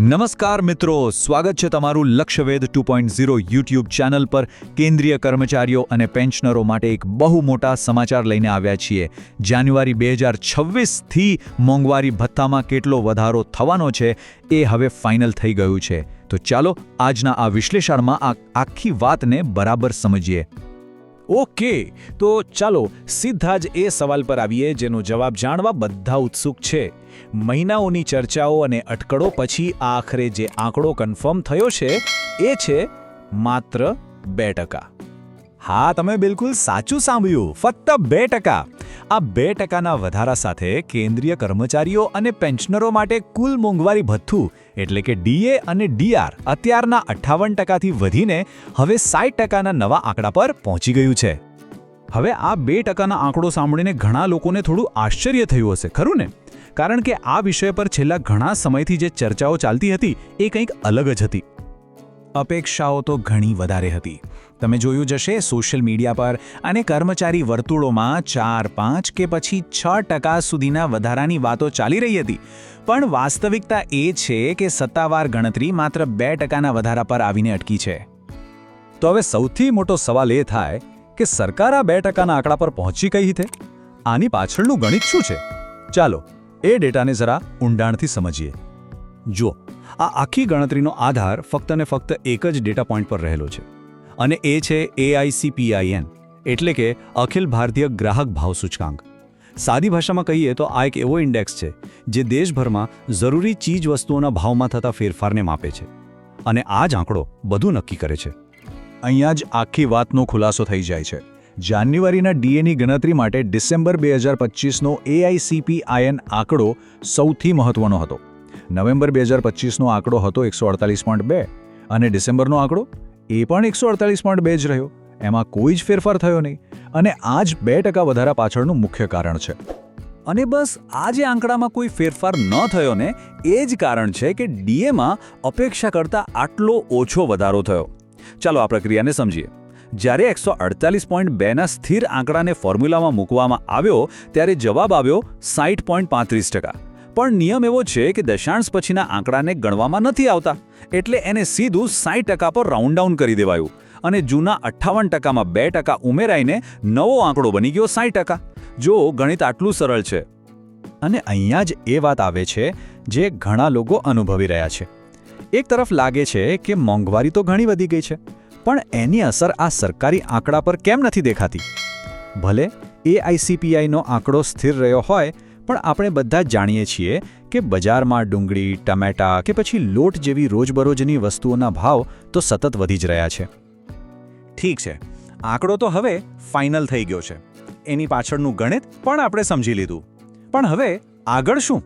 નમસ્કાર મિત્રો, સ્વાગત છે તમારું Lakshyaved two point zero YouTube channel પર. કેન્દ્રીય કર્મચારીઓ અને પેન્શનરો માટે એક બહુ મોટા સમાચાર લઈને આવ્યા છીએ. જાન્યુઆરી બે હજાર છવ્વીસથી મોંઘવારી ભથ્થામાં કેટલો વધારો થવાનો છે એ હવે ફાઇનલ થઈ ગયું છે. તો ચાલો આજના આ વિશ્લેષણમાં આ આખી વાતને બરાબર સમજીએ. ઓકે, તો ચાલો સીધા જ એ સવાલ પર આવીએ જેનો જવાબ જાણવા બધા ઉત્સુક છે. મહિનાઓની ચર્ચાઓ અને અટકળો પછી આખરે જે આંકડો કન્ફર્મ થયો છે, એ છે માત્ર બે ટકા. હા, તમે બિલકુલ સાચું સાંભળ્યું. ફક્ત બે ટકા. આ બે ટકાના વધારા સાથે કેન્દ્રીય કર્મચારીઓ અને પેન્શનરો માટે કુલ મોંઘવારી ભથ્થું, એટલે કે ડીએ અને ડીઆર, અત્યારના અઠ્ઠાવન ટકાથી વધીને હવે સાઠ ટકાના નવા આંકડા પર પહોંચી ગયું છે. હવે આ બે ટકાના આંકડો સાંભળીને ઘણા લોકોને થોડું આશ્ચર્ય થયું હશે, ખરું ને? કારણ કે આ વિષય પર છેલ્લા ઘણા સમયથી જે ચર્ચાઓ ચાલતી હતી, એ કંઈક અલગ જ હતી. અપેક્ષાઓ તો ઘણી વધારે હતી. તમે જોયું જશે સોશિયલ મીડિયા પર અને કર્મચારી વર્તુળોમાં ચાર પાંચ કે પછી છ ટકા સુધીના વધારાની વાતો ચાલી રહી હતી. પણ વાસ્તવિકતા એ છે કે સત્તાવાર ગણતરી માત્ર બે ટકાના વધારા પર આવીને અટકી છે. તો હવે સૌથી મોટો સવાલ એ થાય કે સરકાર આ બે ટકાના આંકડા પર પહોંચી કઈ રીતે? આની પાછળનું ગણિત શું છે? ચાલો, એ ડેટાને જરા ઊંડાણથી સમજીએ. જુઓ આ આખી ગણતરીનો આધાર ફક્ત ને ફક્ત એક જ ડેટા પોઈન્ટ પર રહેલો છે. અને એ છે એઆઈસીપીઆઈએન એટલે કે અખિલ ભારતીય ગ્રાહક ભાવ સૂચકાંક. સાદી ભાષામાં કહીએ તો આ એક એવો ઇન્ડેક્સ છે, જે દેશભરમાં જરૂરી ચીજ વસ્તુઓના ભાવમાં થતા ફેરફારને માપે છે. અને આ જ આંકડો બધું નક્કી કરે છે. અહીંયા જ આખી વાતનો ખુલાસો થઈ જાય છે. જાન્યુઆરીના ડીએની ગણતરી માટે ડિસેમ્બર બે હજાર પચીસનો એઆઈસીપીઆઈએન આંકડો સૌથી મહત્વનો હતો. નવેમ્બર બે હજાર પચીસનો આંકડો હતો એકસો અડતાલીસ પોઈન્ટ બે અને ડિસેમ્બરનો આંકડો એ પણ એકસો અડતાલીસ પોઈન્ટ બે જ રહ્યો. એમાં કોઈ જ ફેરફાર થયો નહીં અને આ જ બે ટકા વધારા પાછળનું મુખ્ય કારણ છે. અને બસ આ જે આંકડામાં કોઈ ફેરફાર ન થયો ને, એ જ કારણ છે કે ડીએમાં અપેક્ષા કરતાં આટલો ઓછો વધારો થયો. ચાલો આ પ્રક્રિયાને સમજીએ. જ્યારે એકસો અડતાલીસ પોઈન્ટ બેના સ્થિર આંકડાને ફોર્મ્યુલામાં મૂકવામાં આવ્યો, ત્યારે જવાબ આવ્યો સાઠ પોઈન્ટ પાંત્રીસ ટકા. પણ નિયમ એવો છે કે દશાંશ પછીના આંકડાને ગણવામાં નથી આવતા. એટલે એને સીધું સાઠ ટકા પર રાઉન્ડ ડાઉન કરી દેવાયું. અને જૂના અઠ્ઠાવન ટકામાં બે ટકા ઉમેરાઈને નવો આંકડો બની ગયો સાઠ ટકા. જો ગણિત આટલું સરળ છે. અને અહીંયા જ એ વાત આવે છે જે ઘણા લોકો અનુભવી રહ્યા છે. એક તરફ લાગે છે કે મોંઘવારી તો ઘણી વધી ગઈ છે. પણ એની અસર આ સરકારી આંકડા પર કેમ નથી દેખાતી? ભલે એઆઈસીપીઆઈનો આંકડો સ્થિર રહ્યો હોય પણ આપણે બધા જાણીએ છીએ કે બજારમાં ડુંગળી, ટમેટા કે પછી લોટ જેવી રોજબરોજની વસ્તુઓના ભાવ તો સતત વધી જ રહ્યા છે. ઠીક છે, આંકડો તો હવે ફાઇનલ થઈ ગયો છે. એની પાછળનું ગણિત પણ આપણે સમજી લીધું. પણ હવે આગળ શું?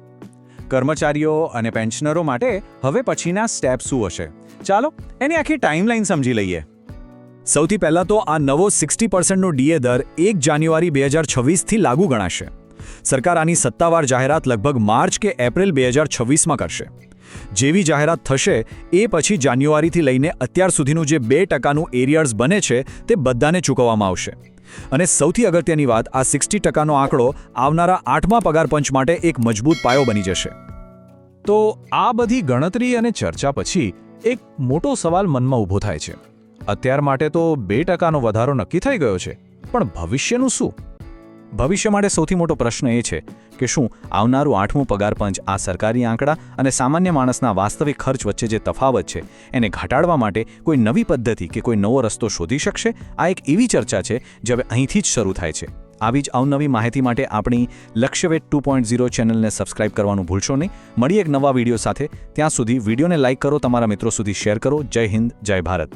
કર્મચારીઓ અને પેન્શનરો માટે હવે પછીના સ્ટેપ શું હશે? ચાલો એની આખી ટાઈમલાઈન સમજી લઈએ. સૌથી પહેલાં તો આ નવો સિક્સટી પર્સન્ટનો ડીએ દર એક જાન્યુઆરી બે હજાર છવ્વીસથી લાગુ ગણાશે. સરકાર આની સત્તાવાર જાહેરાત લગભગ માર્ચ કે એપ્રિલ બે હજાર છવ્વીસમાં કરશે. જેવી જાહેરાત થશે, એ પછી જાન્યુઆરીથી લઈને અત્યાર સુધીનું જે બે ટકાનું એરિયર્સ બને છે, તે બધાને ચૂકવવામાં આવશે. અને સૌથી અગત્યની વાત, આ સિક્સટી ટકાનો આંકડો આવનારા આઠમા પગારપંચ માટે એક મજબૂત પાયો બની જશે. તો આ બધી ગણતરી અને ચર્ચા પછી એક મોટો સવાલ મનમાં ઊભો થાય છે. અત્યાર માટે તો બે ટકાનો વધારો નક્કી થઈ ગયો છે, પણ ભવિષ્યનું શું? ભવિષ્ય માટે સૌથી મોટો પ્રશ્ન એ છે કે શું આવનારું આઠમું પગાર પંચ આ સરકારી આંકડા અને સામાન્ય માણસના વાસ્તવિક ખર્ચ વચ્ચે જે તફાવત છે એને ઘટાડવા માટે કોઈ નવી પદ્ધતિ કે કોઈ નવો રસ્તો શોધી શકશે? આ એક એવી ચર્ચા છે જે હવે અહીંથી જ શરૂ થાય છે. આવી જ અવનવી માહિતી માટે આપણી લક્ષ્યવેટ ટુ પોઈન્ટ ઝીરો ચેનલને સબસ્ક્રાઇબ કરવાનું ભૂલશો નહીં. મળીએ એક નવા વીડિયો સાથે. ત્યાં સુધી વિડીયોને લાઇક કરો, તમારા મિત્રો સુધી શેર કરો. જય હિન્દ, જય ભારત.